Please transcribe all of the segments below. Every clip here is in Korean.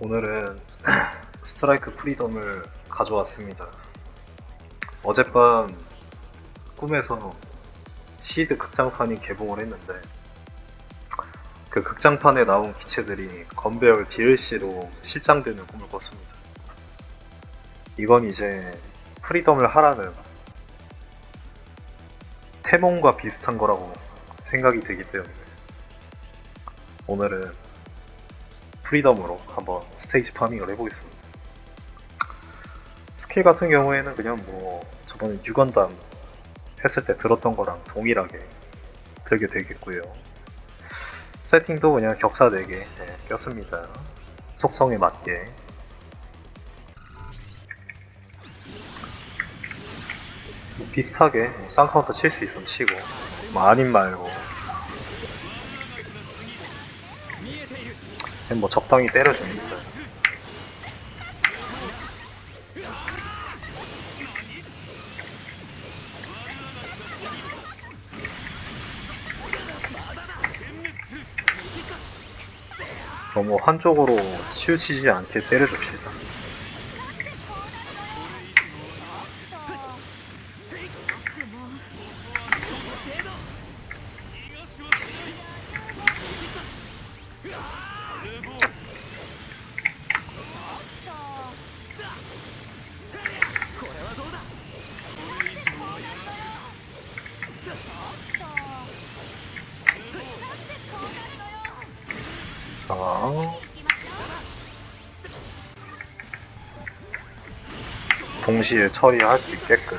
오늘은 스트라이크 프리덤을 가져왔습니다. 어젯밤 꿈에서 시드 극장판이 개봉을 했는데 그 극장판에 나온 기체들이 건배열 DLC로 실장되는 꿈을 꿨습니다. 이건 이제 프리덤을 하라는 태몽과 비슷한 거라고 생각이 되기 때문에 오늘은 프리덤으로 한번 스테이지 파밍을 해보겠습니다. 스킬 같은 경우에는 그냥 뭐 저번에 유건담 했을 때 들었던 거랑 동일하게 들게 되겠고요. 세팅도 그냥 격사 4개 네, 꼈습니다. 속성에 맞게. 뭐 비슷하게 쌍카운터 칠 수 있으면 치고 뭐 아님 말고 뭐 적당히 때려줍니다. 너무 한쪽으로 치우치지 않게 때려줍시다. 동시에 처리할 수 있게끔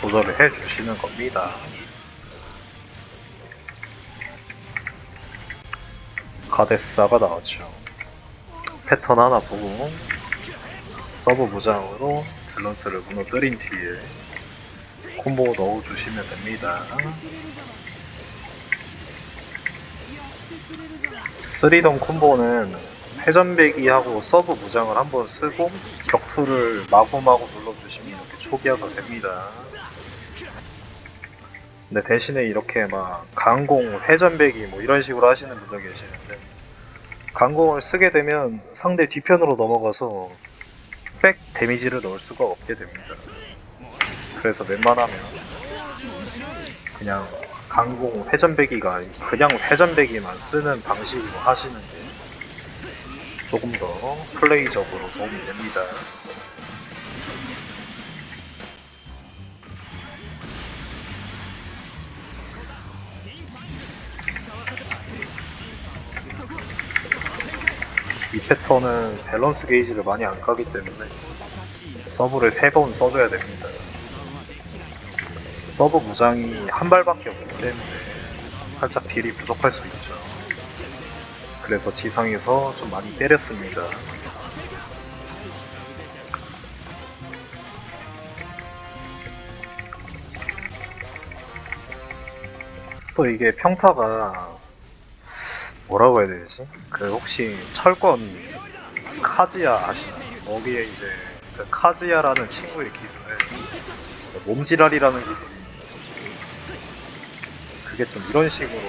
조절을 해 주시는 겁니다. 가데스아가 나왔죠. 패턴 하나 보고 서브 무장으로 밸런스를 무너뜨린 뒤에 콤보 넣어주시면 됩니다. 3덤 콤보는 회전배기하고 서브 무장을 한번 쓰고 격투를 마구마구 눌러주시면 이렇게 초기화가 됩니다. 근데 대신에 이렇게 막 강공, 회전배기 뭐 이런 식으로 하시는 분들 계시는데 강공을 쓰게 되면 상대 뒤편으로 넘어가서 백 데미지를 넣을 수가 없게 됩니다. 그래서 웬만하면 그냥 강공 회전배기가 아니고 그냥 회전배기만 쓰는 방식으로 하시는 게 조금 더 플레이적으로 도움이 됩니다. 이 패턴은 밸런스 게이지를 많이 안 까기 때문에 서브를 세번 써줘야 됩니다. 서브 무장이 한 발밖에 없기 때문에 살짝 딜이 부족할 수 있죠. 그래서 지상에서 좀 많이 때렸습니다. 또 이게 평타가 뭐라고 해야 되지? 그 혹시 철권 카즈야 아시나요? 거기에 이제 그 카즈야라는 친구의 기술에 몸지랄이라는 기술이 그게 좀 이런 식으로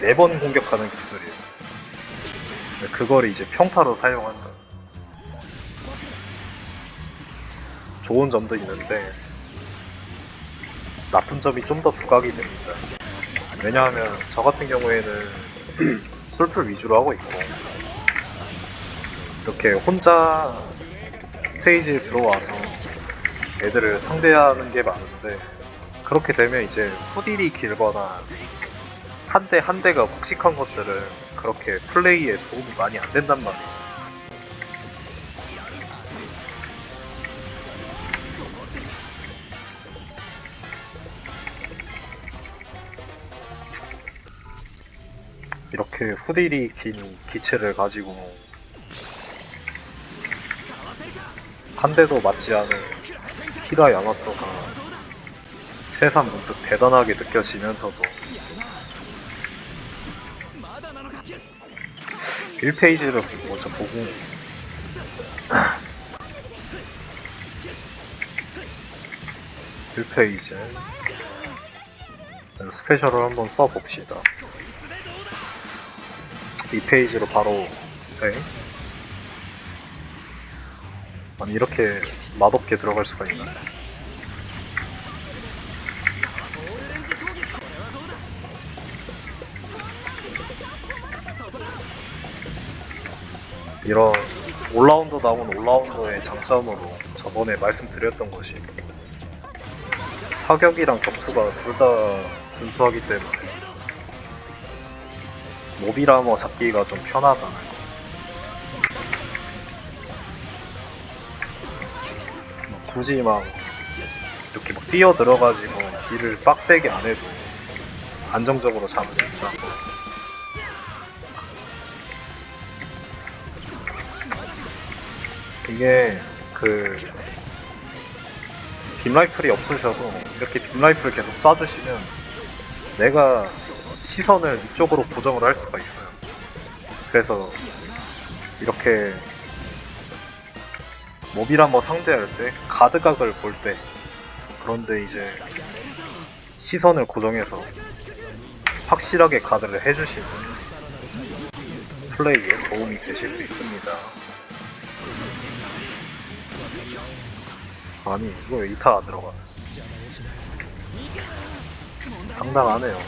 네 번 공격하는 기술이에요. 그걸 이제 평타로 사용한다. 좋은 점도 있는데 나쁜 점이 좀 더 부각이 됩니다. 왜냐하면 저 같은 경우에는 솔플 위주로 하고 있고 이렇게 혼자 스테이지에 들어와서 애들을 상대하는 게 많은데 그렇게 되면 이제 후딜이 길거나 한 대 한 대가 묵직한 것들은 그렇게 플레이에 도움이 많이 안 된단 말이에요. 이렇게 후딜이 긴 기체를 가지고 한 대도 맞지 않은 히라 야마토가 세상 문득 대단하게 느껴지면서도 1페이지를 먼저 보고 일페이지 스페셜을 한번 써봅시다 2페이지로 바로 네. 아니 이렇게 맛없게 들어갈 수가 있나? 이런 올라운더 나온 올라운더의 장점으로 저번에 말씀드렸던 것이 사격이랑 격투가 둘 다 준수하기 때문에 모비라머 잡기가 좀 편하다는 거. 막 굳이 막 이렇게 막 뛰어 들어가지고 딜을 빡세게 안 해도 안정적으로 잡을 수 있다. 이게 그 빔라이플이 없으셔도 이렇게 빔라이플을 계속 쏴주시면 내가 시선을 이쪽으로 고정을 할 수가 있어요. 그래서 이렇게 모빌 한번 상대할 때 가드각을 볼 때 그런데 이제 시선을 고정해서 확실하게 가드를 해주시면 플레이에 도움이 되실 수 있습니다. 아니 이거 왜 이타 안 들어가? 상당하네요.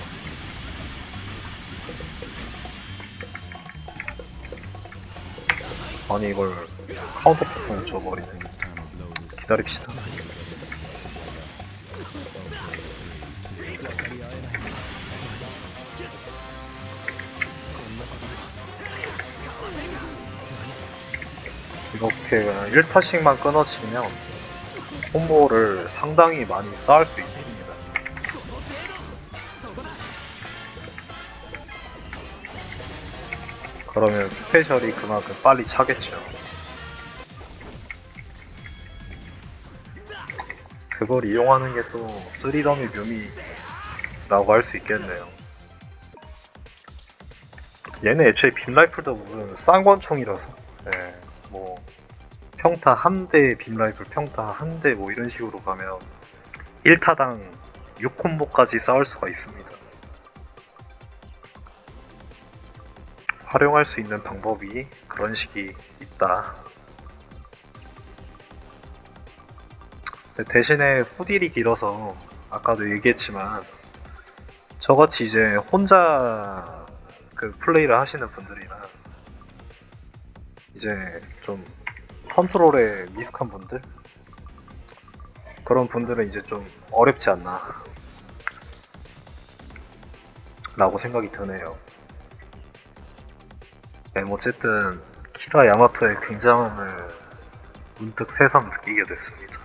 아니 이걸 카운터 패턴을 줘버리네. 기다립시다. 이렇게 1타씩만 끊어치면 콤보를 상당히 많이 쌓을 수 있습니다. 그러면 스페셜이 그만큼 빨리 차겠죠. 그걸 이용하는 게 또 쓰리더미 묘미라고 할 수 있겠네요. 얘네 애초에 빔라이플도 무슨 쌍권총이라서 예, 뭐 평타 한 대 빔라이플 평타 한 대 뭐 이런 식으로 가면 1타당 6콤보까지 쌓을 수가 있습니다. 활용할 수 있는 방법이 그런 식이 있다. 대신에 후딜이 길어서 아까도 얘기했지만 저같이 이제 혼자 그 플레이를 하시는 분들이나 이제 좀 컨트롤에 미숙한 분들 그런 분들은 이제 좀 어렵지 않나 라고 생각이 드네요. 네, 뭐 어쨌든 키라 야마토의 굉장함을 문득 새삼 느끼게 됐습니다.